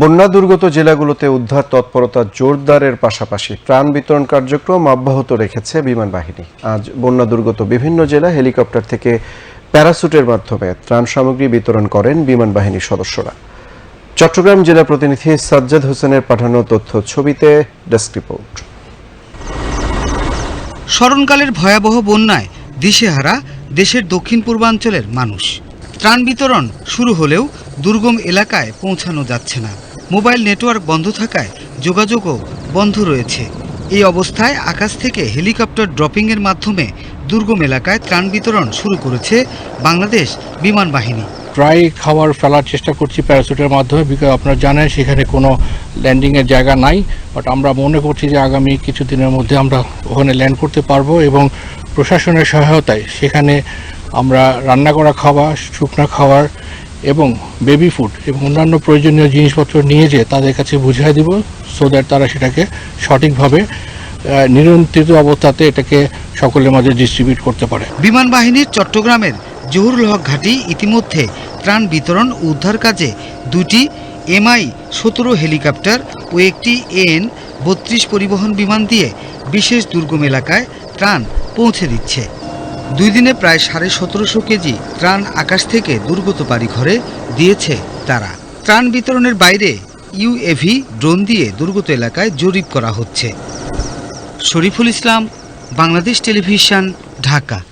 বন্যা দুর্গত জেলাগুলোতে উদ্ধার তৎপরতা জোরদারের পাশাপাশি ত্রাণ বিতরণ কার্যক্রম অব্যাহত রেখেছে বিমান বাহিনী। আজ বন্যা দুর্গত বিভিন্ন জেলা হেলিকপ্টার থেকে প্যারাসুটের মাধ্যমে ত্রাণ সামগ্রী বিতরণ করেন বিমান বাহিনীর সদস্যরা। চট্টগ্রাম জেলা প্রতিনিধি সাজ্জাদ হোসেনের পাঠানো তথ্য ছবিতে ডেস্ক রিপোর্ট। স্মরণকালের ভয়াবহ বন্যায় দিশেহারা দেশের দক্ষিণ পূর্বাঞ্চলের মানুষ। ত্রাণ বিতরণ শুরু হলেও দুর্গম এলাকায় পৌঁছানো যাচ্ছে না। মোবাইল নেটওয়ার্ক বন্ধ থাকায় যোগাযোগও বন্ধ রয়েছে। এই অবস্থায় আকাশ থেকে হেলিকপ্টার ড্রপিংয়ের মাধ্যমে দুর্গম এলাকায় ত্রাণ বিতরণ শুরু করেছে বাংলাদেশ বিমান বাহিনী। প্রায় খাবার ফেলার চেষ্টা করছি প্যারাসুটের মাধ্যমে বিকজ আপনারা জানেন সেখানে কোনো ল্যান্ডিংয়ের জায়গা নাই। বাট আমরা মনে করছি যে আগামী কিছুদিনের মধ্যে আমরা ওখানে ল্যান্ড করতে পারব এবং প্রশাসনের সহায়তায় সেখানে আমরা রান্না করা খাবার শুকনো খাবার এবং বেবি ফুড এবং অন্যান্য প্রয়োজনীয় জিনিসপত্র নিয়ে যেয়ে তাদের কাছে বুঝিয়ে দিব সো দ্যাট তারা সেটাকে সঠিকভাবে আহ, নিয়ন্ত্রিত অবস্থাতে এটাকে সকলের মাঝে ডিস্ট্রিবিউট করতে পারে। বিমান বাহিনীর চট্টগ্রামের জহুরুল হক ঘাঁটি ইতিমধ্যে ত্রাণ বিতরণ ও উদ্ধার কাজে দুটি এমআই সতেরো হেলিকপ্টার ও একটি এন বত্রিশ পরিবহন বিমান দিয়ে বিশেষ দুর্গম এলাকায় ত্রাণ পৌঁছে দিচ্ছে। দুই দিনে প্রায় সাড়ে সতেরোশো কেজি ত্রাণ আকাশ থেকে দুর্গত বাড়ি ঘরে দিয়েছে তারা। ত্রাণ বিতরণের বাইরে ইউএভি ড্রোন দিয়ে দুর্গত এলাকায় জরিপ করা হচ্ছে। শরীফুল ইসলাম, বাংলাদেশ টেলিভিশন, ঢাকা।